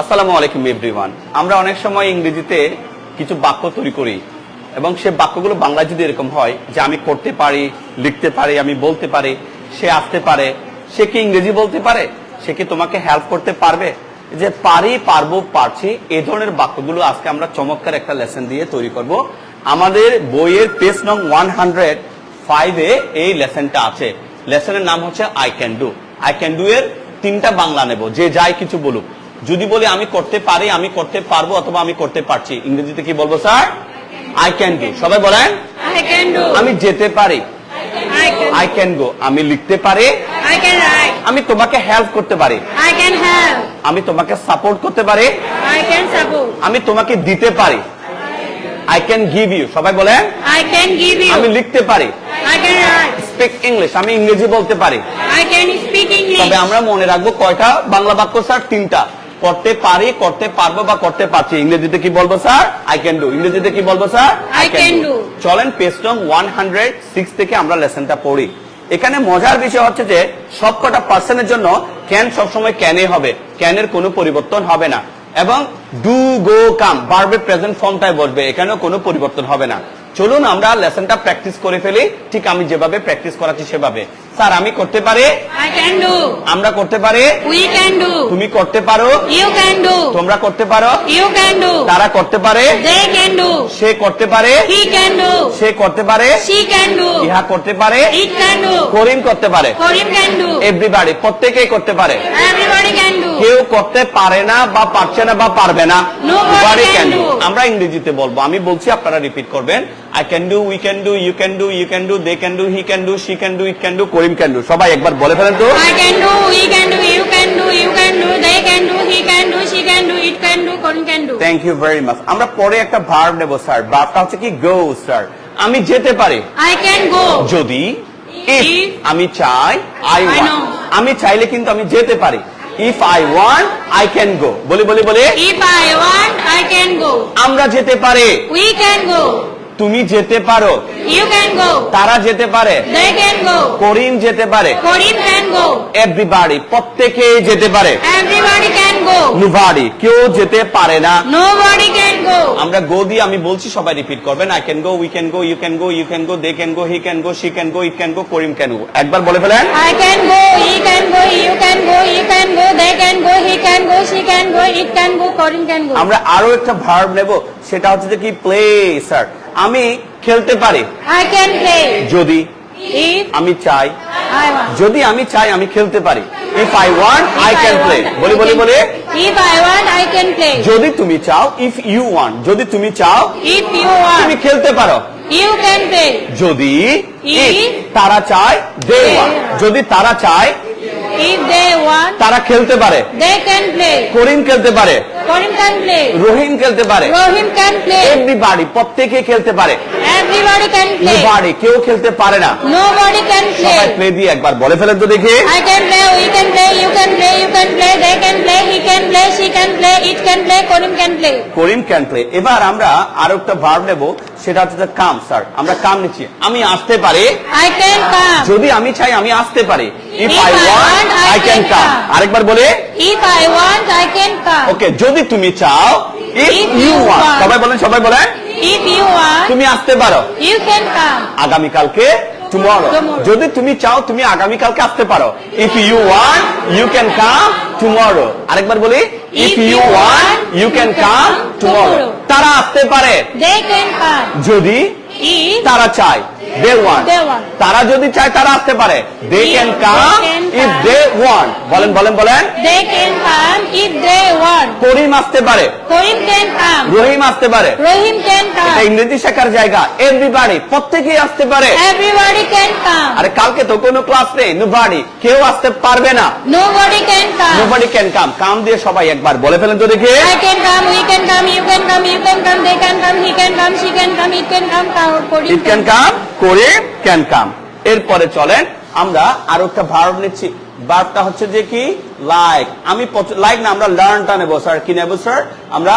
আসসালামু আলাইকুম এভরিওয়ান আমরা অনেক সময় ইংরেজিতে কিছু বাক্য তৈরি করি এবং সে বাক্যগুলো বাংলা যদি এরকম হয় যে আমি করতে পারি, লিখতে পারি, আমি বলতে পারি, সে আসতে পারে, সে কি ইংরেজি বলতে পারে? সে কি তোমাকে হেল্প করতে পারবে? যে পারি, পারব, পারছি এই ধরনের বাক্যগুলো আজকে আমরা চমৎকার একটা লেসন দিয়ে তৈরি করব। আমাদের বইয়ের পেজ নং ওয়ান হান্ড্রেড ফাইভে এই লেসনটা আছে। লেসনের নাম হচ্ছে I can do I can do এর তিনটা বাংলা নেব। যে যাই কিছু বলুক। যদি বলে আমি করতে পারি আমি করতে পারব অথবা আমি করতে পারছি ইংরেজিতে কি বলব স্যার আই ক্যান ডু সবাই বলেন. আমি যেতে পারি আই ক্যান গো আমি লিখতে পারি. আমি তোমাকে হেল্প করতে পারি. আমি তোমাকে সাপোর্ট করতে পারি. আমি তোমাকে দিতে পারি আই ক্যান গিভ ইউ সবাই বলেন I can give আমি লিখতে পারি. স্পিক ইংলিশ আমি ইংরেজি বলতে পারি. তবে আমরা মনে রাখব কয়টা বাংলা বাক্য স্যার তিনটা করতে পারি করতে পারব বা করতে পারছি। ইংরেজিতে কি বলব স্যার? আই ক্যান ডু ইংরেজিতে কি বলব স্যার? I can do. চলেন নং ওয়ান হান্ড্রেড সিক্স থেকে আমরা লেসনটা পড়ি। এখানে মজার বিষয় হচ্ছে যে সবকটা পার্সনের জন্য ক্যান সবসময় ক্যানে হবে। ক্যানের কোনো পরিবর্তন হবে না। এবং ডু গো কাম বারবে প্রেজেন্ট ফর্মটাই বসবে। এখানেও কোনো পরিবর্তন হবে না। চলুন আমরা লেসনটা প্র্যাকটিস করে ফেলি। ঠিক আমি যেভাবে প্র্যাকটিস করাচ্ছি সেভাবে। স্যার আমি করতে পারি. আমরা করতে পারি. তুমি করতে পারো You can do. তোমরা করতে পারো You can do. তারা করতে পারে. সে করতে পারে. সে করতে পারে. ইহা করতে পারে. করিম করতে পারে do. এভরিবাডি প্রত্যেকেই করতে পারে. কেউ করতে পারে না বা পারছে না বা পারবে না. আমরা ইংরেজিতে বলব আমি বলছি আপনারা রিপিট করবেন I can do we can do you can do you can do they can do he can do she can do it can do Karim can do সবাই একবার বলে ফেলেন তো I can do. We can do. You can do. You can do. They can do. He can do. She can do. It can do. Korim can do. Thank you very much আমরা পরে একটা verb নেব sir ভার্বটা হচ্ছে কি গো sir আমি যেতে পারি I can go. যদি আমি চাই আই ওয়ান্ট আমি চাইলে কিন্তু আমি যেতে পারি if I want I can go বলি বলি বলে if I want, I can go. আমরা যেতে পারে উই can go. তুমি যেতে পারো You can go. তারা যেতে পারে They can go. করিম যেতে পারে go. এভরিবাডি প্রত্যেকে যেতে পারে Everybody can go. নুভাডি কেউ যেতে পারে না Nobody can go. আমরা গো দিয়ে আমি বলছি সবাই রিপিট করবেন I can go we can go you can go you can go they can go he can go she can go it can go Karim can go একবার বলে ফেলেন I can go. He can go. You can go. You can go. They can go. He can go. She can go. It can go. Korim can go. আমরা আরও একটা verb নেব সেটা হচ্ছে যে কি প্লে স্যার আমি খেলতে পারি. যদি আমি চাই যদি আমি চাই আমি খেলতে পারি। If I want I can play বলি বলি বলে। If I want, I can play. যদি তুমি চাও ইফ ইউ ওয়ান্ট যদি তুমি চাও If you তুমি খেলতে পারো। You can play. যদি তারা চায় দে ওয়ান্ট যদি তারা চায় If দে want, তারা খেলতে পারে। they can play. করিম খেলতে পারে। রোহিম খেলতে পারে। এভরিবাড়ি প্রত্যেকে খেলতে পারে। কেউ খেলতে পারে না। একবার বলে ফেলেন তো দেখে। এবার আমরা আর একটা ভার্ব নেব সেটা হচ্ছে কাম স্যার আমরা কাম নিচ্ছি। আমি আসতে পারি? যদি আমি চাই আমি আসতে পারি। ক্যান কাম আরেকবার বলে। If I want, I can come. ওকে যদি তুমি চাও ইফ ইউ ওয়ান্ট সবাই বলেন সবাই বলেন। If you want, তুমি আসতে পারো। you can come. আগামীকালকে টুমরো যদি তুমি চাও তুমি আগামীকালকে আসতে পারো। If you want you can come tomorrow আরেকবার বলি। If you you want you can come tomorrow তারা আসতে পারে। They can come. যদি তারা চায়। তারা যদি চায় তারা আসতে পারে। বলেন বলেন বলেন। করিম আসতে পারে। রহিম আসতে পারে। রহিম ক্যান ইংরেজি শেখার জায়গা। এভরিবডি প্রত্যেকই আসতে পারে। আরে কালকে তো কোনো ক্লাস নেই। নোবডি কেউ আসতে পারবে না। Nobody can come nobody can come come দিয়ে সবাই একবার বলে ফেলেন তো দেখি। I can come we come you it can come করে ক্যান কাম এরপরে চলেন আমরা আরও একটা ভার্ব নিচ্ছি। ভার্বটা হচ্ছে যে কি? লাইক আমি লাইক না আমরা লার্নটা নেব স্যার কি নেব স্যার আমরা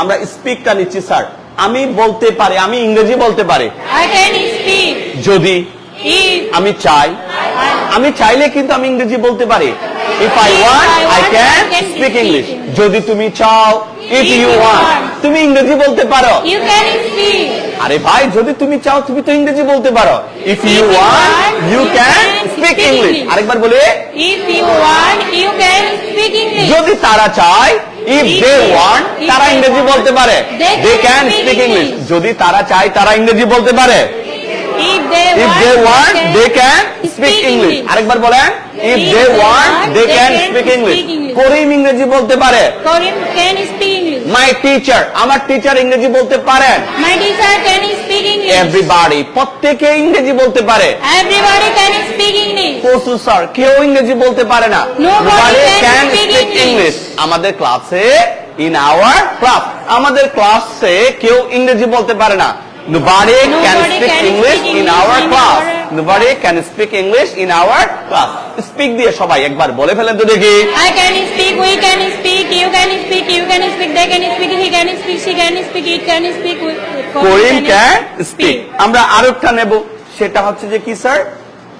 আমরা স্পিকটা নিচ্ছি স্যার আমি বলতে পারি আমি ইংরেজি বলতে পারি. যদি আমি চাই। আমি চাইলে কিন্তু আমি ইংরেজি বলতে পারি। If I want I can speak English যদি তুমি চাও ইফ ইউ ওয়ান্ট তুমি ইংরেজি বলতে পারো। You can speak. আরে ভাই যদি তুমি চাও তুমি তো ইংরেজি বলতে পারো। If you want you can speak English আরেকবার বলে। If you want, you can speak English. যদি তারা চায় ইফ If দে ওয়ান্ট তারা ইংরেজি বলতে পারে। They can speak speak English যদি তারা চায় তারা ইংরেজি বলতে পারে। If they if want, they want they can can speak আরেকবার বলেন If they want, they can speak English. করিম ইংরেজি বলতে পারে Korean can speak English. My teacher আমার টিচার ইংরেজি বলতে পারেন My teacher can speak English. Everybody প্রত্যেকে ইংরেজি বলতে পারে Everybody can speak English. পশু স্যার কেউ ইংরেজি বলতে পারে না Nobody can speak English. আমাদের ক্লাসে ইন আওয়ার ক্লাস আমাদের ক্লাসে কেউ ইংরেজি বলতে পারে না Nobody can speak English in our class. Nobody can speak English in our class. Speak দিয়ে সবাই একবার বলে ফেলেন তো দেখি I can speak, we can speak, you can speak, you can speak, they can speak, he can speak, she can speak, it can speak, we- Karim can can speak আমরা আরেকটা নেব সেটা হচ্ছে যে কি স্যার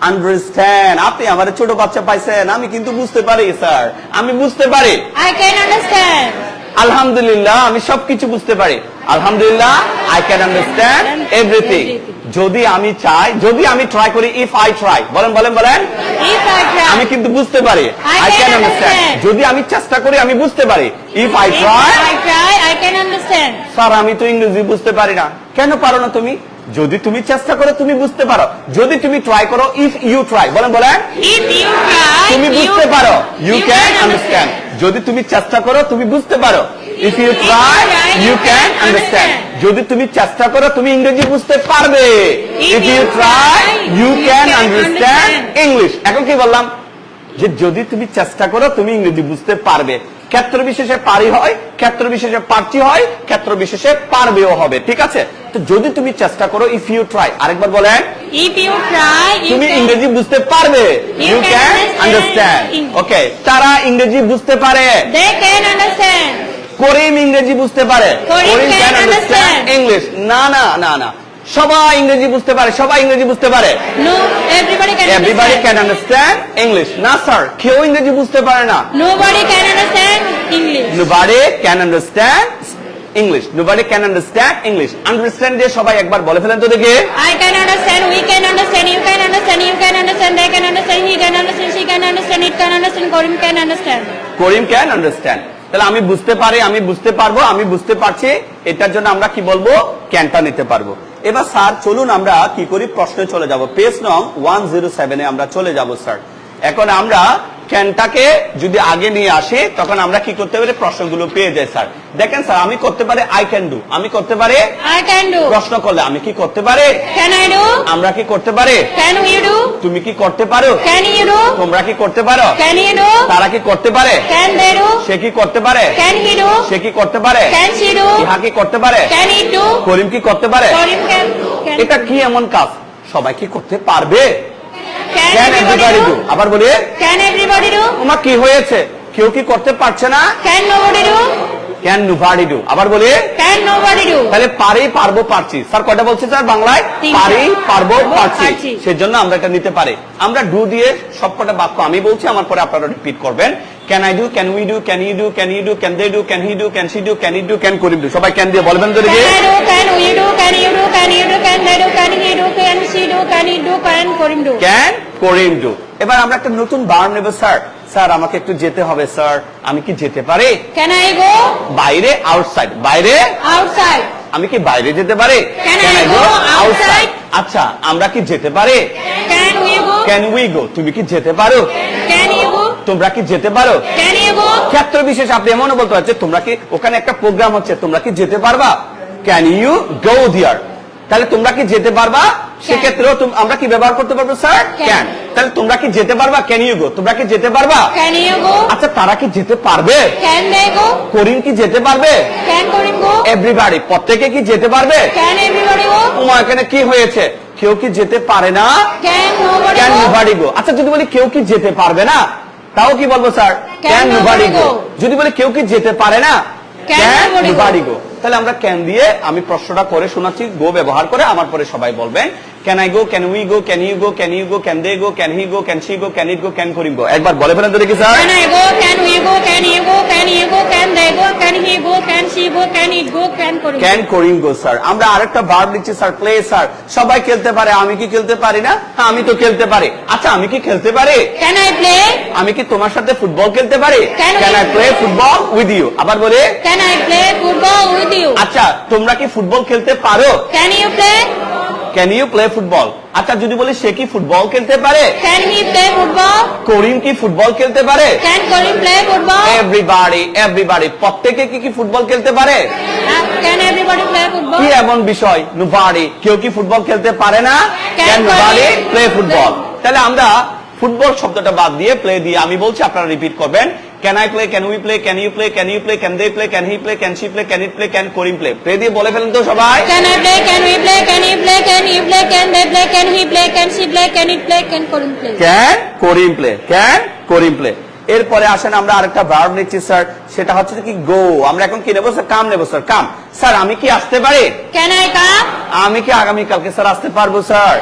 আন্ডারস্ট্যান্ড আপনি আমার ছোট বাচ্চা পাইছেন আমি কিন্তু বুঝতে পারি স্যার আমি বুঝতে পারি I can understand. আলহামদুলিল্লাহ আমি সবকিছু বুঝতে পারি। আলহামদুলিল্লাহ আই ক্যান আন্ডারস্ট্যান্ড এভরিথিং যদি আমি চাই যদি আমি ট্রাই করি ইফ আই ট্রাই বলেন বলেন বলেন। আমি কিন্তু বুঝতে পারি। আই ক্যান আন্ডারস্ট্যান্ড যদি আমি চেষ্টা করি আমি বুঝতে পারি। ইফ আই ট্রাই স্যার আমি তো ইংরেজি বুঝতে পারি না। কেন পারো না তুমি? যদি তুমি চেষ্টা করো তুমি বুঝতে পারো। যদি তুমি ট্রাই করো ইফ ইউ ট্রাই বলেন বলেন। তুমি বুঝতে পারো। ইউ ক্যান আন্ডারস্ট্যান্ড যদি তুমি চেষ্টা করো তুমি বুঝতে পারো। If you try you can understand যদি তুমি চেষ্টা করো তুমি ইংরেজি বুঝতে পারবে। If you try you can understand. English এখন কি বললাম? যে যদি তুমি চেষ্টা করো তুমি ইংরেজি বুঝতে পারবে। ক্ষেত্র বিশেষে পারি হয় ক্ষেত্র বিশেষে পারছি হয় ক্ষেত্র বিশেষে পারবেও হবে ঠিক আছে? তো যদি তুমি চেষ্টা করো ইফ ইউ ট্রাই আরেকবার বলেন। You try, you তুমি ইংরেজি বুঝতে পারবে। ইউ ক্যান আন্ডারস্ট্যান্ড ওকে তারা ইংরেজি বুঝতে পারে। They can understand. করিম ইংরেজি বুঝতে পারে। করিম ক্যান আন্ডারস্ট্যান্ড ইংলিশ না না না না। সবাই ইংরেজি বুঝতে পারে সবাই ইংরেজি বুঝতে পারে। এভরিবাডি ক্যান আন্ডারস্ট্যান্ড ইংলিশ না স্যার কেউ ইংরেজি বুঝতে পারে না। Nobody can understand English. Nobody can understand English nobody can understand English understand দিয়ে সবাই একবার বলে ফেলেন তো দেখি। I can understand, we can understand, you can understand, you can understand, they can understand, he can understand, she can understand, it can understand, Korim can understand. Karim can understand তাহলে আমি বুঝতে পারি আমি বুঝতে পারব আমি বুঝতে পারছি এটার জন্য আমরা কি বলব? ক্যানটা নিতে পারব। এবার স্যার, চলুন আমরা কি করি? প্রশ্নে চলে যাব। পেজ নং ওয়ান জিরো সেভেনে আমরা চলে যাব, স্যার। এখন আমরা ক্যানটাকে যদি আগে নিয়ে আসি তখন আমরা কি করতে পারি প্রশ্নগুলো পেয়ে যাই স্যার দেখেন স্যার আমি করতে পারি আই ক্যান ডু আমি করতে পারি I can do. প্রশ্ন করলে আমি কি করতে পারি Can I do? আমরা কি করতে পারি Can you do? তুমি কি করতে পারো Can you do? তোমরা কি করতে পারো Can you do? তারা কি করতে পারে Can they do? সে কি করতে পারে Can he do? সে কি করতে পারে ক্যান she do? ইহা কি করতে পারে ক্যান he do? করিম কি করতে পারে can. Can, এটা কি এমন কাজ সবাই কি করতে পারবে ক্যান everybody ডু do? আবার বলি Can everybody do? তোমার কি হয়েছে কেউ কি করতে পারছে না Can nobody do? Can nobody do আবার বলি Can nobody do? তাহলে পারি পারব পারছি স্যার কয়টা বলছি স্যার বাংলায় পারি পারব পারছি। সেজন্য আমরা এটা নিতে পারি আমরা ডু দিয়ে সবকটা বাক্য আমি বলছি আমার পরে আপনারা রিপিট করবেন can I do can we do can you do can you do can they do can he do can she do can it do can Karim do সবাই ক্যান দিয়ে বলবেন তো দেখি I do? Can we do? Can you do? Can you do? Can they do? Can he do? Can she do? Can he do? Can can Karim do এবার আমরা একটা নতুন বার নেব স্যার স্যার আমাকে একটু যেতে হবে স্যার। আমি কি যেতে পারি? Can I go? বাইরে আউটসাইড বাইরে? Outside? আমি কি বাইরে যেতে পারি? Can I I go outside? আচ্ছা আমরা কি যেতে পারি? Can we go? Can we go তুমি কি যেতে পারো? Can you go? তোমরা কি যেতে পারো? ক্যান you গো ক্ষেত্র বিশেষ আপনি এমনও বলতে পারছেন তোমরা কি ওখানে একটা প্রোগ্রাম হচ্ছে তোমরা কি যেতে পারবা? ক্যান ইউ গো দিয়ার তাহলে তোমরা কি যেতে পারবা? সেক্ষেত্রেও আমরা কি ব্যবহার করতে পারব স্যার? ক্যান তাহলে তোমরা কি যেতে পারবা? ক্যান ইউ গো তোমরা কি যেতে পারবা? Can you go? আচ্ছা তারা কি যেতে পারবে? Can they go? করিম কি যেতে পারবে? Can Korim go? এভরিবাডি প্রত্যেকে কি যেতে পারবে? Can everybody go? তোমার এখানে কি হয়েছে? কেউ কি যেতে পারে না? Can nobody can? Nobody go আচ্ছা যদি বলি কেউ কি যেতে পারবে না তাও কি বলব স্যার? ক্যান নুবাডি গো যদি বলি কেউ কি যেতে পারে না ক্যান go? গো তাহলে আমরা ক্যান দিয়ে আমি প্রশ্নটা করে শোনাচ্ছি গো ব্যবহার করে, আমার পরে সবাই বলবেন। Can I go can we go can you go can you go can they go can he go can she go can it go can Karim go একবার বলে ফেলেন তো দেখি sir Can I go? Can we go? Can you go? Can go, can eat, go, can Karim can Karim go sir আমরা আরেকটা verb লিখছি sir play sir সবাই খেলতে পারে আমি কি খেলতে পারি না হ্যাঁ আমি তো খেলতে পারি আচ্ছা আমি কি খেলতে পারি ক্যান আই play? আমি কি তোমার সাথে ফুটবল খেলতে পারি Can can I play football with you আবার বলে can I play football with you? আচ্ছা তোমরা কি ফুটবল খেলতে পারো can you play? Can you play football আচ্ছা যদি বলি সে কি ফুটবল খেলতে পারে? Can he play football? করিম কি ফুটবল খেলতে পারে? Can Karim play football? Everybody everybody প্রত্যেকে কি কি ফুটবল খেলতে পারে? Uh, Can everybody play কি এমন বিষয়? নুবাড়ি কেউ কি ফুটবল খেলতে পারে না? ক্যান নুবাড়ি প্লে ফুটবল তাহলে আমরা ফুটবল শব্দটা বাদ দিয়ে প্লে দিয়ে আমি বলছি আপনারা রিপিট করবেন। Can I play can we play can you play can you play can they play can he play can she play can it play can Karim play play দিয়ে বলে ফেলেন তো সবাই Can I play? Can we play? Can he play? Can you play? Can they play? Can he play? Can she play? Can it play? Can Karim play? Can Karim play can Karim play এরপরে আসেন আমরা আরেকটা verb নিচ্ছি sir সেটা হচ্ছে কি গো আমরা এখন কি নেব স্যার কাম নেব স্যার কাম স্যার আমি কি আসতে পারি ক্যান আই কাম আমি কি আগামী কালকে স্যার আসতে পারব sir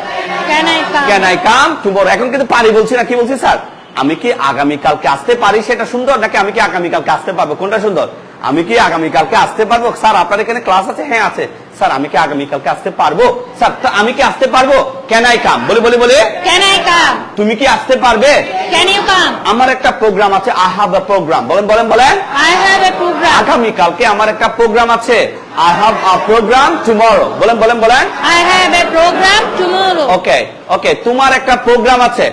Can I come? Can I come tomorrow এখন কিন্তু পারি বলছি না কি বলছি স্যার আমি কি আগামী কালকে আসতে পারি সেটা সুন্দর নাকি আমি কি আগামী কালকে আসতে পারব? কোনটা সুন্দর? আমি কি আগামী কালকে আসতে পারব? স্যার আপনার এখানে ক্লাস আছে? হ্যাঁ আছে। স্যার আমি কি আগামী কালকে আসতে পারব? স্যার আমি কি আসতে পারব? ক্যান আই কাম বলে বলে বলে। Can I come? তুমি কি আসতে পারবে? Can you come? আমার একটা প্রোগ্রাম আছে আই হ্যাভ এ প্রোগ্রাম বলেন বলেন বলেন। I have a program. আগামী কালকে আমার একটা প্রোগ্রাম আছে। I have a program tomorrow বলেন বলেন বলেন। I have a program tomorrow. Okay okay তোমার একটা প্রোগ্রাম আছে।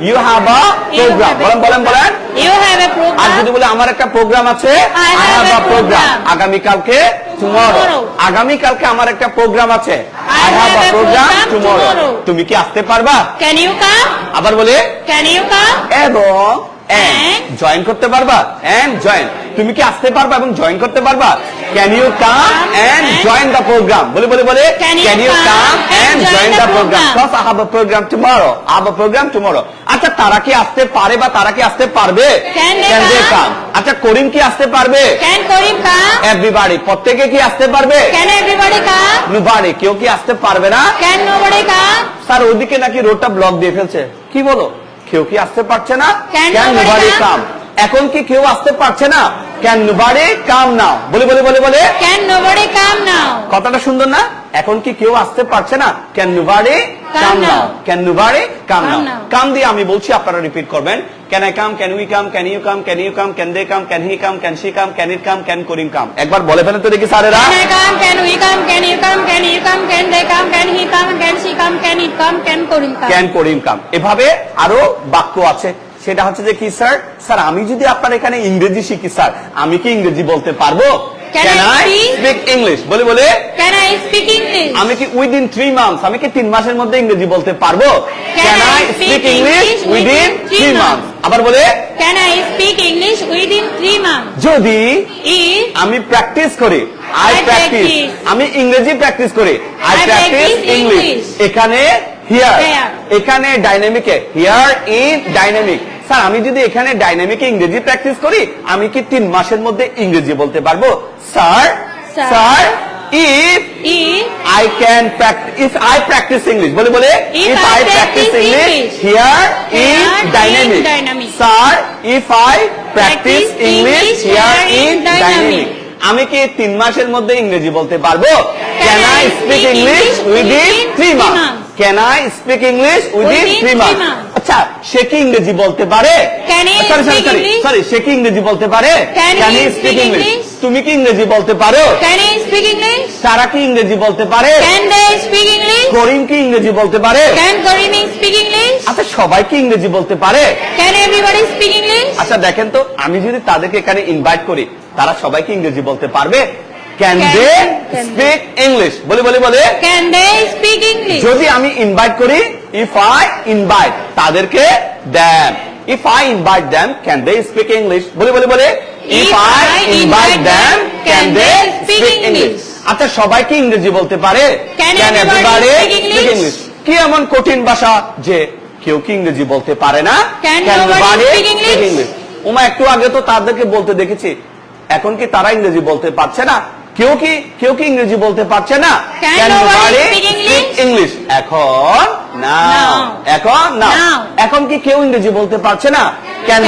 I have a You program have a বলেন বলেন বলেন। You have a আর যদি. বলে আমার একটা প্রোগ্রাম আছে I I have have a a program program. আগামী কালকে টুমরো Tomorrow. আগামী কালকে আমার একটা প্রোগ্রাম আছে। I I have have a a program program tomorrow tomorrow. তুমি কি আসতে পারবা? Can you come? আবার বলে Can you come? এবং জয়েন করতে পারবা? এন্ড জয়েন তুমি কি আসতে পারবা এবং জয়েন করতে পারবা? Can you come and and- join the program বলে বলে বলে can you come and join the program program? Cause I have a program tomorrow I have a program tomorrow আচ্ছা তারা কি আসতে পারে বা তারা কি আসতে পারবে? আচ্ছা করিম কি আসতে পারবে? এভরিবাডি প্রত্যেকে কি আসতে পারবে? নুবাড়ি কেউ কি আসতে পারবে না? স্যার ওদিকে নাকি রোডটা ব্লক দিয়ে ফেলছে। কি বলো? কেউ কি আসতে পারছে না? ক্যান নুবাড়ি কাম এখন কি কেউ আসতে পারছে না? ক্যান নুবাড়ি কাম নাও বলে বলে বলে বলে। Can nobody come now? কথাটা সুন্দর না? এখন কি কেউ আসতে পারছে না? Can নুবাড়ি come now. Can come নাও কাম দিয়ে আমি বলছি আপনারা রিপিট করবেন can I come can we come can you come can you come can they come can he come can she come can it come can Karim come একবার বলে ফেলেন তো দেখি স্যারেরা I come? Can we come? Can you come? Can you come? Can they come? Can he come? Can she come? Can it come? Can Karim come? Can Karim come এভাবে আরও বাক্য আছে সেটা হচ্ছে যে কি স্যার স্যার আমি যদি আপনার এখানে ইংরেজি শিখি স্যার আমি কি ইংরেজি বলতে পারব Can can I I speak? Speak English বলে বলে। Can I speak English? আমি কি উইদিন থ্রি মান্থস আমি কি তিন মাসের মধ্যে ইংরেজি বলতে পারব? Can I speak English within three months আবার বলে। Can I speak English within three months? যদি আমি প্র্যাকটিস করি আই প্র্যাকটিস আমি ইংরেজি প্র্যাকটিস করি আই প্র্যাকটিস ইংলিশ এখানে হিয়ার এখানে ডাইনামিকে হিয়ার ইন ডাইনামিক স্যার আমি যদি এখানে ডাইনামিকে ইংরেজি প্র্যাকটিস করি আমি কি তিন মাসের মধ্যে ইংরেজি বলতে পারব sir sir if if I can practice if I practice English বলে বলে If if I I practice practice English. here Here in dynamic dynamic. sir if I practice Practice English English here in dynamic. আমি কি তিন মাসের মধ্যে ইংরেজি বলতে পারব Can I speak English English within three months can I speak English within three month আচ্ছা সে কি ইংরেজি বলতে পারে? সরি সরি সে কি ইংরেজি বলতে পারে? তুমি কি ইংরেজি বলতে পারো? তারা কি ইংরেজি বলতে পারে? করিম কি ইংরেজি বলতে পারে? আচ্ছা সবাই কি ইংরেজি বলতে পারে? আচ্ছা দেখেন তো আমি যদি তাদেরকে এখানে ইনভাইট করি তারা সবাই কি ইংরেজি বলতে পারবে? Can Can- they speak English বলে বলে বলে Can they speak English? যদি আমি ইনভাইট করি ইফ আই ইনভাইট তাদেরকে দেন if I invite them can they speak English বলে বলে বলে if If I I invite invite them, can can they they speak speak English English? আচ্ছা সবাই কি ইংরেজি বলতে পারে Can Can everybody everybody speak speak English? কি এমন কঠিন ভাষা যে কেউ কি ইংরেজি বলতে পারে না nobody speak English? English? Uma একটু আগে তো তাদেরকে বলতে দেখেছি এখন কি তারা ইংরেজি বলতে পারছে না কেউ কি কেউ কি ইংরেজি বলতে পারছে না? ইংলিশ এখন না এখন না এখন কি কেউ ইংরেজি বলতে পারছে না? Can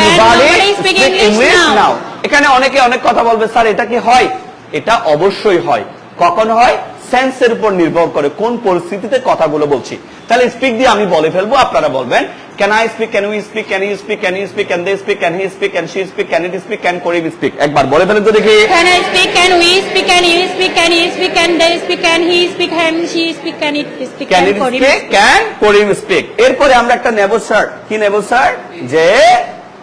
English? নাও এখানে অনেকে অনেক কথা বলবে স্যার এটা কি হয়? এটা অবশ্যই হয়। কখন হয়? সেন্সের উপর নির্ভর করে কোন পরিস্থিতিতে কথাগুলো বলছি তাহলে স্পিক দিয়ে আমি বলে ফেলব আপনারা বলবেন can I speak can we speak can you speak can you speak can they speak can he speak can she speak can it speak can Karim speak একবার বলে ফেলেন তো দেখি Can I speak? Can we speak? Can you speak? Can you speak? Can they speak? Can he speak? Can she speak? Can it speak? Can it speak can Karim speak এরপরে আমরা একটা নেব sir কি নেব sir যে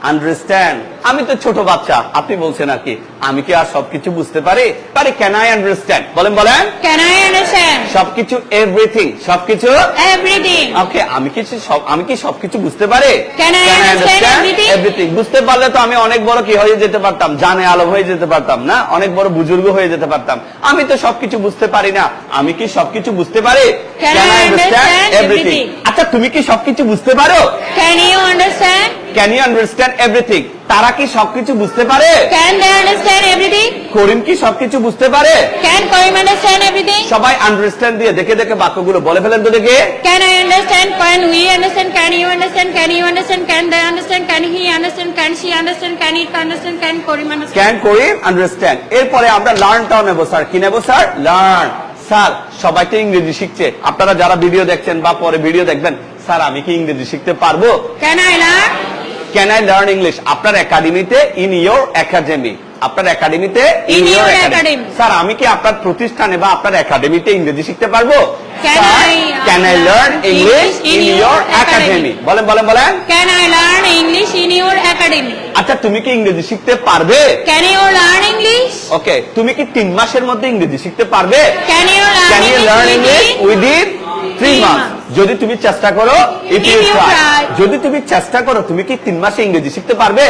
understand আমি তো ছোট বাচ্চা আপনি বলছেন আর কি আমি কি আর সবকিছু বুঝতে পারি? পারি ক্যান আই আন্ডারস্ট্যান্ড বলেন বলেন। Can I understand? সবকিছু এভরিথিং সবকিছু? Everything. ওকে আমি কি সব আমি কি সবকিছু বুঝতে পারি? Can I understand everything? Everything বুঝতে পারলে তো আমি অনেক বড় কি হয়ে যেতে পারতাম? জানে আলো হয়ে যেতে পারতাম না? অনেক বড় বুজুর্গ হয়ে যেতে পারতাম। আমি তো সবকিছু বুঝতে পারি না। আমি কি সবকিছু বুঝতে পারি? Can I understand everything? আচ্ছা তুমি কি সবকিছু বুঝতে পারো? Can you understand? Can you understand everything তারা কি সবকিছু বুঝতে পারে? করিম কি সবকিছু বুঝতে পারে? সবাই আন্ডারস্ট্যান্ড দিয়ে দেখে দেখে বাক্যগুলো বলে ফেলেন তো দেখে। Can I understand can we understand can you understand can you understand can they understand can he understand can she understand can it understand can Karim understand can Karim understand এরপরে আমরা লার্ন টাউনে বসার কি নেব sir learn sir সবাই তো ইংরেজি শিখছে। আপনারা যারা ভিডিও দেখছেন বা পরে ভিডিও দেখবেন স্যার আমি কি ইংরেজি শিখতে পারব? কেন এলা ক্যান আই লার্ন ইংলিশ আপনার একাডেমিতে ইন ইয়োর একাডেমি আপনার একাডেমিতে ইন ইয়োর একাডেমি স্যার আমি কি আপনার প্রতিষ্ঠানে বা আপনার একাডেমিতে ইংরেজি শিখতে পারব? Can I, can I learn English in your academy বলেন বলেন বলেন। Can I learn English in your academy? আচ্ছা তুমি কি ইংরেজি শিখতে পারবে? Can you learn English? Okay তুমি কি তিন মাসের মধ্যে ইংরেজি শিখতে পারবে? Can you learn can you learn English within three যদি তুমি চেষ্টা করো ইফ ইউ ট্রাই যদি তুমি চেষ্টা করো তুমি কি তিন মাসে ইংরেজি শিখতে পারবে?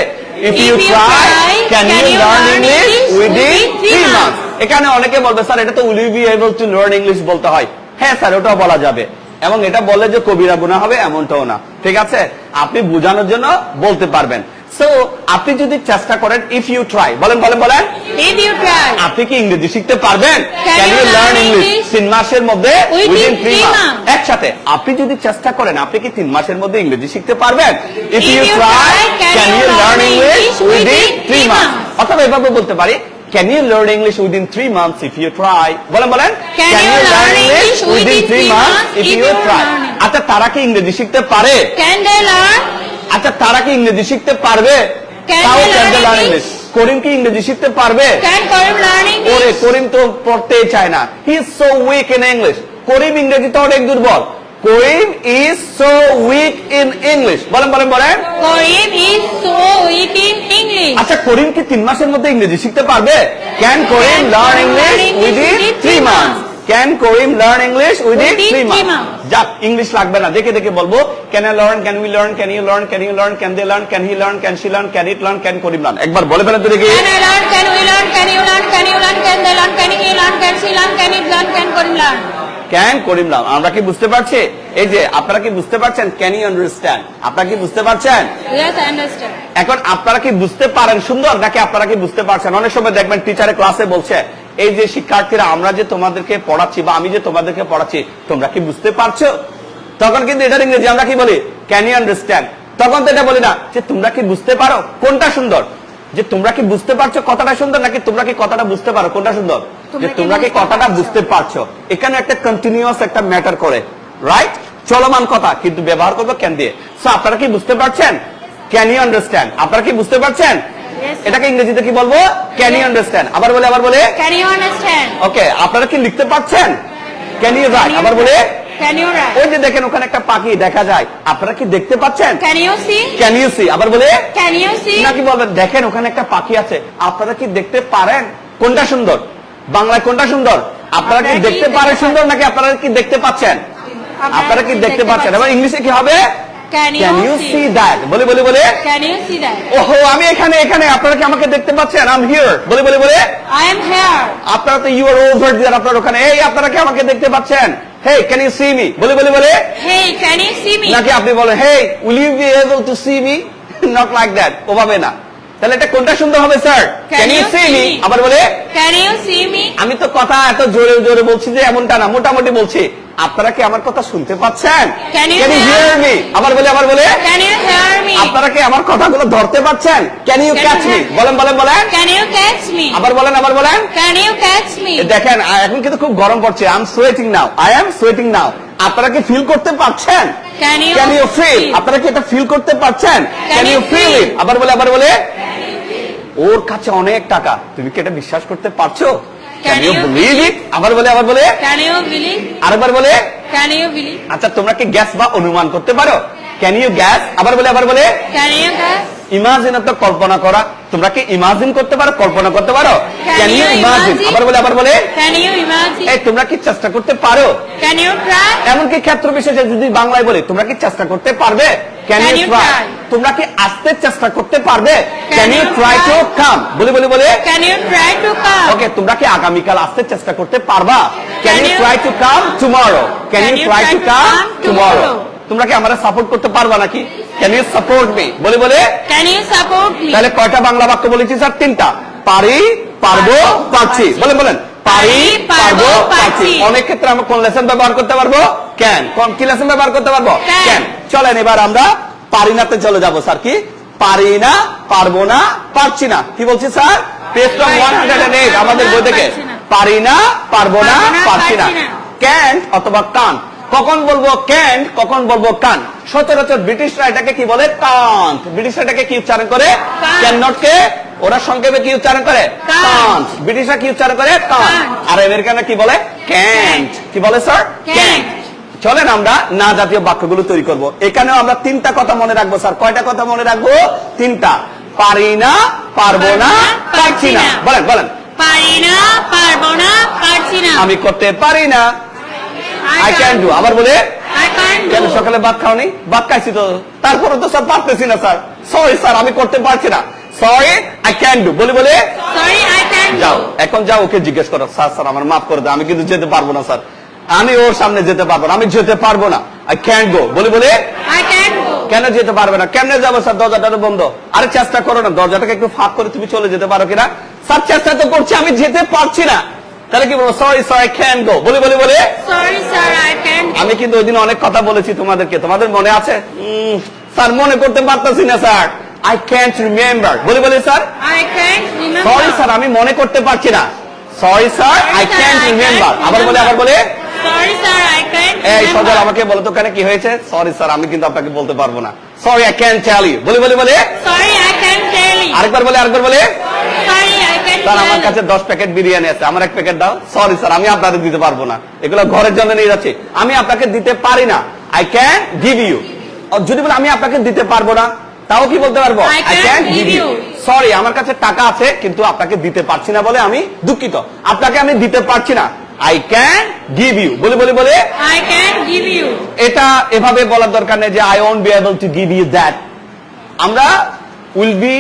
If you try can you learn English within three months এখানে অনেকে বলবে স্যার এটা তো will you be able to learn English বলতে হয়? হ্যাঁ স্যার ওটাও বলা যাবে। এবং এটা বলে যে কবিরা গুণা হবে এমনটাও না। ঠিক আছে? আপনি বোঝানোর জন্য বলতে পারবেন। সো আপনি যদি চেষ্টা করেন ইফ ইউ ট্রাই বলেন বলেন বলেন। If you try. আপনি কি ইংরেজি শিখতে পারবেন? Can you learn English English? তিন মাসের মধ্যে within three three months months. একসাথে আপনি যদি চেষ্টা করেন আপনি কি তিন মাসের মধ্যে ইংরেজি শিখতে পারবেন? If you try can you learn English English within within three three months months? অথবা এভাবে বলতে পারি can you learn English within three months if you try বলেন বলেন। Can you learn English within three months months if if you you try আচ্ছা তারা কি ইংরেজি শিখতে পারে? Can they learn? আচ্ছা তারা কি ইংরেজি শিখতে পারবে? তাও? করিম কি ইংরেজি শিখতে পারবে? ওরে করিম তো পড়তেই চায় না। He is so weak in English Karim ইংরেজিতে অনেক দুর্বল। Karim is so weak in English বলেন বলেন বলেন। Korim is so weak in English. আচ্ছা করিম কি তিন মাসের মধ্যে ইংরেজি শিখতে পারবে? Can Karim learn English within three months? Can Karim learn English within three যাক ইংলিশ লাগবে না দেখে দেখে বলব can I learn can we learn can you learn can you learn can they learn can he learn can she learn can it learn can Karim learn একবার বলে ফেলেন তো দেখি Can I learn? Can we learn? Can you learn? Can you learn? Can they learn? Can he learn? Can she learn? Can it learn? Can Korim learn? Can Karim learn আমরা কি বুঝতে পারছি এই যে আপনারা কি বুঝতে পারছেন ক্যান ইউ আন্ডারস্ট্যান্ড আপনারা কি বুঝতে পারছেন. এখন আপনারা কি বুঝতে পারেন সুন্দর নাকি আপনারা কি বুঝতে পারছেন অনেক সময় দেখবেন টিচারে ক্লাসে বলছে এই যে শিক্ষার্থীরা আমরা যে তোমাদেরকে পড়াচ্ছি বা আমি যে তোমাদেরকে পড়াচ্ছি তোমরা কি বুঝতে পারছ? তখন কিন্তু এটার ইংরেজি আমরা কি বলি? ক্যান ইউ আন্ডারস্ট্যান্ড তখন তো এটা বলি না যে তোমরা কি বুঝতে পারো? কোনটা সুন্দর? যে তোমরা কি বুঝতে পারছ কথাটা সুন্দর নাকি তোমরা কি কথাটা বুঝতে পারো? কোনটা সুন্দর? যে তোমরা কি কথাটা পারছ? বুঝতে পারছ? এখানে একটা কন্টিনিউয়াস একটা ম্যাটার করে রাইট চলমান কথা কিন্তু ব্যবহার করব ক্যান দিয়ে। সো আপনারা কি বুঝতে পারছেন? ক্যান ইউ আন্ডারস্ট্যান্ড আপনারা কি বুঝতে পারছেন. এটাকে ইংরেজিতে কি বলব? ক্যান ইউ আন্ডারস্ট্যান্ড আবার বলে আবার বলে? Can you understand? ওকে আপনারা কি লিখতে পারছেন? ক্যান ইউ রাইট আবার বলে Can you write? ওই যে দেখেন ওখানে একটা পাখি দেখা যায়। আপনারা কি দেখতে পাচ্ছেন? Can you see? Can you see আবার বলে Can you see? নাকি বলবেন? দেখেন ওখানে একটা পাখি আছে। আপনারা কি দেখতে পারেন? কোনটা সুন্দর? বাংলায় কোনটা সুন্দর? আপনারা কি দেখতে পারেন সুন্দর নাকি আপনারা কি দেখতে পাচ্ছেন? আপনারা কি দেখতে পাচ্ছেন? এবার ইংলিশে কি হবে? Can you you see see? That বলে বলে বলে। Can you see that? ওহো আমি এখানে এখানে আপনারা কি আমাকে দেখতে পাচ্ছেন? আম হিয়ার বলে বলে বলে। I am here. আপনারা তো ইউ আর ওভার দিয়ার আপনারা ওখানে। এই আপনারা কি আমাকে দেখতে পাচ্ছেন? Hey can you see me বলে বলে বলে। Hey, can you see me? নাকি আপনি বলেন hey will you be able to see me not like that ওভাবে না। তাহলে এটা কোনটা সুন্দর হবে sir? Can you see me আবার বলে Can you see me? আমি তো কথা এত জোরে জোরে বলছি যে এমনটা না মোটামুটি বলছি। আপনারা কি আমার কথা শুনতে পাচ্ছেন? You hear? hear me? আবার বলে আবার বলে। ক্যান ইউ hear মি আপনারা কি আমার কথাগুলো ধরতে পাচ্ছেন? ক্যান ইউ ক্যাচ মি বলেন বলেন বলেন। ক্যান ইউ catch মি আবার বলেন আবার বলেন। ক্যান ইউ catch মি দেখেন এখন কিন্তু খুব গরম পড়ছে। I am sweating now I am sweating now আপনারা কি ফিল করতে পারছেন? ক্যান ইউ ফিল আপনারা কি এটা ফিল করতে পারছেন? ক্যান ইউ ফিল ইট আবার বলে আবার বলে। ওর কাছে অনেক টাকা। তুমি কি এটা বিশ্বাস করতে পারছ? ক্যান ইউ বিলিভ ইট আবার বলে আবার বলে। Can you believe? আরেকবার বলে। Can you believe? আচ্ছা তোমরা কি গ্যাস বা অনুমান করতে পারো? ক্যান ইউ গ্যাস আবার বলে আবার বলে। Can you guess? ইমাজিন তো কল্পনা করা। তোমরা কি ইমাজিন করতে পারো কল্পনা করতে পারো? ক্যান ইউ ইমাজিন আবার বলে আবার বলে। Can you imagine? এই তোমরা কি চেষ্টা করতে পারো? Can you try? এমনকি ক্ষেত্র বিশেষে যদি বাংলায় বলি তোমরা কি চেষ্টা করতে পারবে? ক্যান ইউ ট্রাই তোমরা কি আসতে চেষ্টা করতে পারবে? Can you try to come বলে বলে বলে। Can you try to come? ওকে তোমরা কি আগামীকাল আসতে চেষ্টা করতে পারবা? Can you try to come tomorrow can you try to come tomorrow? তোমরা কি আমাদের সাপোর্ট করতে পারবা নাকি? ক্যান ইউ সাপোর্ট মি বলে বলে। Can you support me? তাহলে কয়টা বাংলা বাক্য বলেছি স্যার? তিনটা। পারি পারব পারছি। বলেন বলেন। পারি পারব পারছি। অনেক ক্ষেত্রে আমরা কোন লেসন ব্যবহার করতে পারব? ক্যান কোন কি লেসন ব্যবহার করতে পারব? ক্যান চলেন এবার আমরা পারি নাতে চলে যাব স্যার কি? পারি না পারব না পারছি না। কি বলছি sir? Page one hundred and eight আমাদের বই থেকে পারি না পারব না না, না। পারছি না। ক্যান অথবা কান কখন বলব ক্যান কখন বলব কান? সচরাচর ব্রিটিশরা এটাকে কি বলে? কান্ট ব্রিটিশরা এটাকে কি উচ্চারণ করে? ক্যান নট কে ওরা সংক্ষেপে কি উচ্চারণ করে. কান্ট ব্রিটিশরা কি উচ্চারণ করে? Can't. আর আমেরিকানরা কি বলে? ক্যান্ট কি বলে স্যার? Can't. চলেন আমরা না জাতীয় বাক্যগুলো তৈরি করব। এখানেও আমরা তিনটা কথা মনে রাখব স্যার। কয়টা কথা মনে রাখব? তিনটা। পারি না পারব না। পারছি না। বলেন বলেন। পারি না পারব না পারছি না। আমি করতে পারি না। আই ক্যান ডু আবার বলে I can't কেন সকালে ভাত খাওনি? ভাত খাইছি তো। তারপরে তো স্যার পারতেছি না স্যার। সরি স্যার আমি করতে পারছি না। সরি আই ক্যান ডু বলে বলে। Sorry, I can't যাও এখন যাও ওকে জিজ্ঞেস করো। স্যার স্যার আমার মাফ করে দাও আমি কিন্তু যেতে পারব না স্যার। আমি ওর সামনে যেতে পারব না আমি যেতে পারব না। আই ক্যান গো বলে বলে। I can't go. কেন যেতে পারবে না? কেমনে যাব স্যার? দরজাটা বন্ধ। আরে চেষ্টা করো না দরজাটাকে একটু ফাঁক করে তুমি চলে যেতে পারো কিনা? স্যার চেষ্টা তো করছি আমি যেতে পারছি না। তাহলে কি বলব? সরি সরি ক্যান গো বলে বলে বলে। Sorry, sir, I can't. আমি কিন্তু ওই দিন অনেক কথা বলেছি তোমাদেরকে। তোমাদের মনে আছে? স্যার মনে করতে পারতেছি না স্যার। আই ক্যান্ট রিমেম্বার বলে বলে sir. I can't remember. Sorry sir আমি মনে করতে পারছি না। Sorry sir I can't remember আবার বলে আবার বলে। Sorry, sir, I can't এই. সজল আমাকে বলো তো কেন কি হয়েছে? সরি স্যার আমি কিন্তু আপনাকে বলতে পারব না। Sorry I can tell you বলে বলে বলে। Sorry, I can't tell you. আরেকবার বলে আরেকবার বলে। Can't স্যার আমার কাছে দশ প্যাকেট বিরিয়ানি আছে। আমার এক প্যাকেট দাও। সরি স্যার আমি আপনাদের দিতে পারব না। এগুলো ঘরের জন্য নিয়ে যাচ্ছি। আমি আপনাকে দিতে পারি না। আই ক্যান গিভ ইউ যদি বলে আমি আপনাকে দিতে পারব না তাও কি বলতে পারব? I can't give you. Sorry আমার কাছে টাকা আছে কিন্তু আপনাকে দিতে পারছি না বলে আমি দুঃখিত। আপনাকে আমি দিতে পারছি না। আই ক্যান গিভ ইউ বলে বলে বলে। I can't give you. এটা এভাবে বলার দরকার নেই যে I won't be able to give you that আমরা উইল বি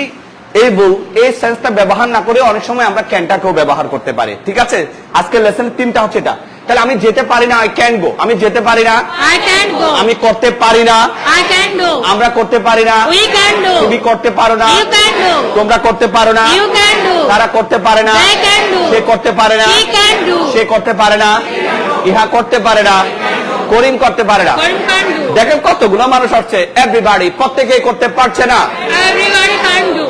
এবল এই সেন্সটা ব্যবহার না করে অনেক সময় আমরা ক্যানটাকেও ব্যবহার করতে পারি ঠিক আছে আজকে লেসন তিনটা হচ্ছে এটা তাহলে আমি যেতে পারি না আই ক্যান গো আমি যেতে পারি না I can't go. আমি করতে পারি না I can't do. আমরা করতে পারি না We can তুমি করতে পারো না You can do. তোমরা করতে পারো না You can do. তারা করতে পারে না They can do. সে করতে পারে না He can do. সে করতে পারে না ইহা করতে পারে না করিম করতে পারে না. দেখেন কতগুলো মানুষ আসছে। এভরিবাডি প্রত্যেকেই করতে পারছে না.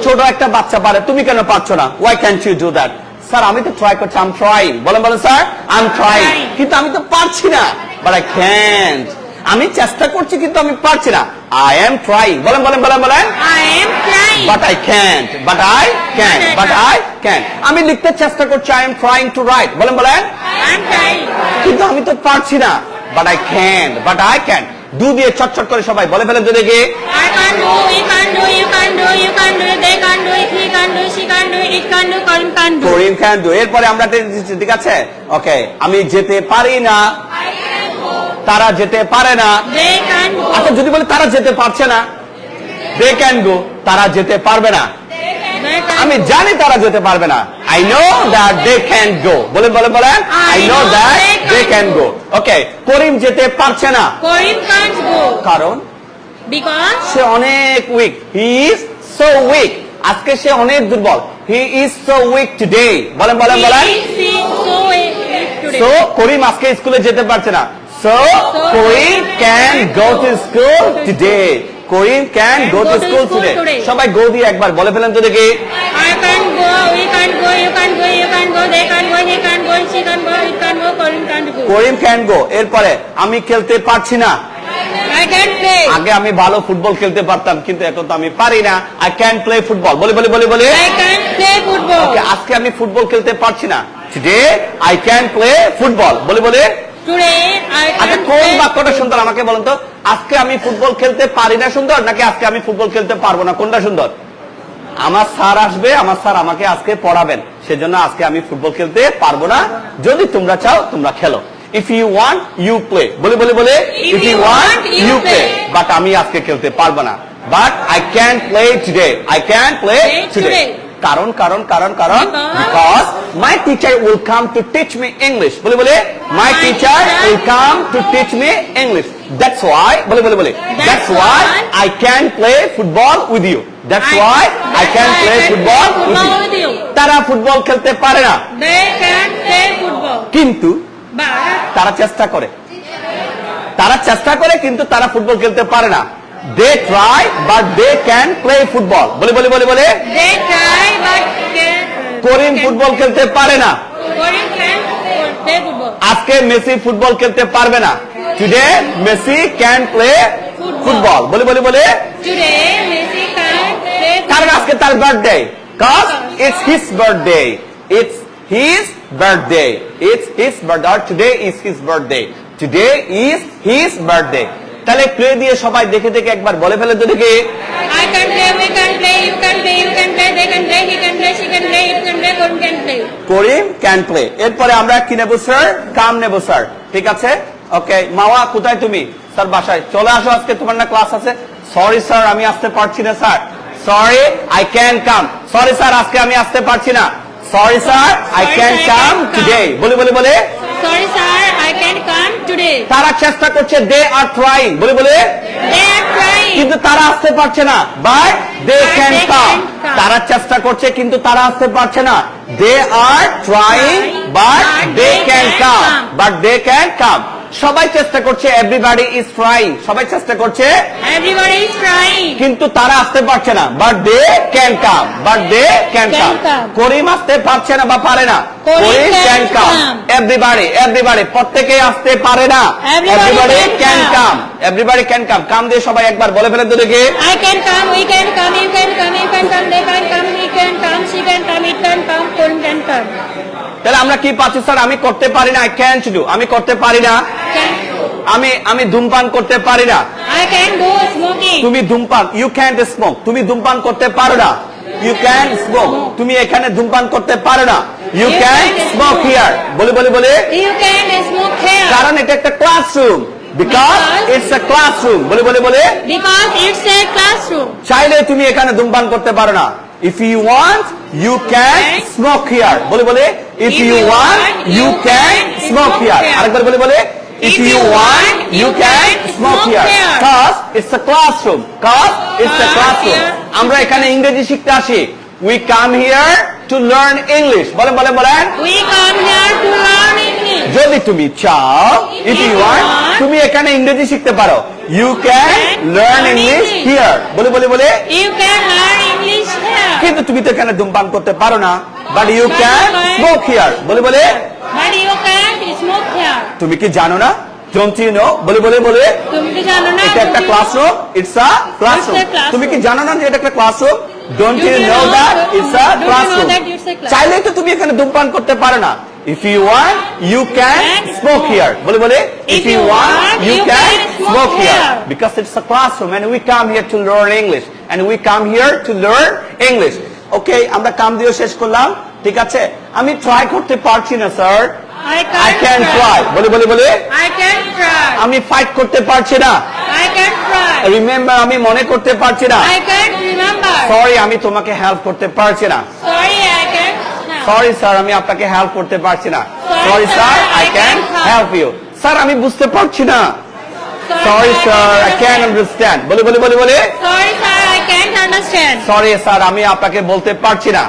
ছোট একটা বাচ্চা পারে তুমি কেন পারছ না? Why can you do that sir আমি তো ট্রাই করছি আম ট্রাইং বলেন বলেন স্যার আম ট্রাইং. কিন্তু আমি তো পারছি না। বাট আই ক্যান আমি চেষ্টা করছি কিন্তু আমি পারছি না। আই এম ট্রাইং বলেন বলেন বলেন বলেন. But I can but I can but I can আমি লিখতে চেষ্টা করছি I am trying to write বলেন বলেন. কিন্তু আমি তো পারছি না। But I can but I can দু দিয়ে চটচট করে সবাই বলে ফেলেন যদি গিয়ে I can do, we can do, you can do, you can do, they can do, he can do, she can do, it can do, Karim can do. Karim can do এরপরে আমরা ঠিক আছে? ওকে আমি যেতে পারি না। তারা যেতে পারে না। They can go. আচ্ছা যদি বলে তারা যেতে পারছে না দে ক্যান গো তারা যেতে পারবে না। আমি জানি তারা যেতে পারবে না। I know that they can go বলে বলে বলেন। I know that they can go okay Karim যেতে পারছে না। Karim can't go. কারণ? Because? সে অনেক weak he is so weak আজকে সে অনেক দুর্বল। He is so weak today বলেন বলেন বলেন. তো করিম আজকে স্কুলে যেতে পারছে না। So, Corinne can go to school today. Corinne can go to school today. সবাই go দিয়ে একবার বলে ফেলেন তো দেখি I can go, we can go, you can go, you can go, they can go, he can go, she can go, it can go, Corin can go. Karim can go এরপরে আমি খেলতে পারছি না I can play. আগে আমি ভালো football খেলতে পারতাম কিন্তু এখন তো আমি পারি না আই ক্যান প্লে ফুটবল বলে বলে বলে বলে I can play football. Okay, আজকে আমি ফুটবল খেলতে পারছি না today I can play football বলে বলে আচ্ছা কোন বাক্যটা সুন্দর আমাকে বলেন তো? আজকে আমি ফুটবল খেলতে পারি না সুন্দর নাকি আজকে আমি ফুটবল খেলতে পারব না? কোনটা সুন্দর? আমার স্যার আসবে আমার স্যার আমাকে আজকে পড়াবেন। সেজন্য আজকে আমি ফুটবল খেলতে পারব না। যদি তোমরা চাও তোমরা খেলো। If you want you play বলে বলে বলে if you want you play but আমি আজকে খেলতে পারব না। But I can play today I can play today. কারণ কারণ কারণ কারণ because my teacher will come to teach me English বলে বলে my teacher will come to teach me English that's why বলে বলে বলে that's why I can play football with you that's why I can play football with you তারা football খেলতে পারে না. কিন্তু তারা চেষ্টা করে। তারা চেষ্টা করে কিন্তু তারা ফুটবল খেলতে পারে না। They try but they can play football বলে বলে বলে বলে। They try but can. করিম ফুটবল খেলতে পারে না. আজকে মেসি ফুটবল খেলতে পারবে না। Today Messi can play football বলে বলে বলে। Today Messi can play কারণ আজকে তার birthday cause it's his birthday it's birthday it's his birthday R today is his birthday today is his birthday তাহলে প্লে দিয়ে সবাই দেখে দেখে একবার বলে ফেলে তো দেখি. করিম ক্যান প্লে এরপরে আমরা কি নেব স্যার কাম নেব স্যার ঠিক আছে? ওকে মাওয়া কোথায় তুমি? স্যার বাসায়। চলে আসো আজকে তোমার না ক্লাস আছে। সরি স্যার আমি আসতে পারছি না sir sorry I can come sorry sir আজকে আমি আসতে পারছি না। Sorry sir I can come today. বলে বলে বলে। Can come today. তারা চেষ্টা করছে দে আর ট্রাইং বলে বলে? They are trying. কিন্তু তারা আসতে পারছে না। But they can they come. তারা চেষ্টা করছে কিন্তু তারা আসতে পারছে না। They are trying but But they they can can come come. But they can come সবাই চেষ্টা করছে এভরিবাডি ইজ ট্রাইং সবাই চেষ্টা করছে? Is trying. কিন্তু তারা আসতে পারছে না। But they can come but they can come Karim আসতে পারছে না বা পারে না। Karim can come. Everybody everybody প্রত্যেকে আসতে পারে না। Everybody can. Come everybody can come come দিয়ে সবাই একবার বলে ফেলে তো দেখি। Can come, we can come, you can come, you can come, they can come, he can come, she can come, it can come, Korean can come. তাহলে আমরা কি পাচ্ছি স্যার? আমি করতে পারি না আই ক্যান ডু আমি করতে পারি না। আমি আমি ধূমপান করতে পারি না. তুমি ধূমপান ইউ ক্যান স্মোক তুমি ধূমপান করতে পারো না। ইউ ক্যান স্মোক তুমি এখানে ধূমপান করতে পারো না। ইউ ক্যান স্মোক হিয়ার বলে বলে বলে. কারণ এটা একটা classroom because it's a classroom বলে বলে বলে। Because it's a classroom. চাইলে তুমি এখানে ধূমপান করতে পারো না। If you want you can smoke here বলে বলে। If you you want you can smoke here আরেকবার বলে বলে if If you you want, you you can can smoke smoke here. Cause it's a classroom cause it's a Cause classroom আমরা এখানে ইংরেজি শিখতে আসি। We come here to learn English বলেন বলেন বলেন। We come here to learn English. যদি তুমি চাও ইফ ইউ ওয়ান্ট তুমি এখানে ইংরেজি শিখতে পারো। You can learn English here বলে বলে বলে। You can learn English here. কিন্তু তুমি তো এখানে ধূমপান করতে পারো না। But you can smoke here বলে বলে। But you can't smoke here. তুমি কি জানো না? ডোন্ট ইউ নো বলে বলে বলে। তুমি কি জানো না? এটা একটা ক্লাসরুম ইটস আ ক্লাসরুম. তুমি কি জানো না যে এটা একটা classroom don't you know that it's a classroom চাইলেই তো তুমি এখানে ধূমপান করতে পারো না। If you want you Can smoke. Here বলে বলে if want you you can can smoke here. because it's a classroom and we come here to learn English and we come here to learn English okay আমরা come দিয়ে শেষ করলাম ঠিক আছে আমি try করতে পারছি না sir I can I can try বলে বলে বলে I can try. আমি ফাইট করতে পারছি না I can try. রিমেম্বার আমি মনে করতে পারছি না I can't remember. সরি আমি তোমাকে হেল্প করতে পারছি না Sorry, I can't. Sorry sir আমি আপনাকে হেল্প করতে পারছি না। Sorry sir I I can help. Help you sir আমি বুঝতে পারছি না। Sorry sir I can understand. Understand বলে বলে বলে বলে। Sorry sir I can understand sorry sir আমি আপনাকে বলতে পারছি না।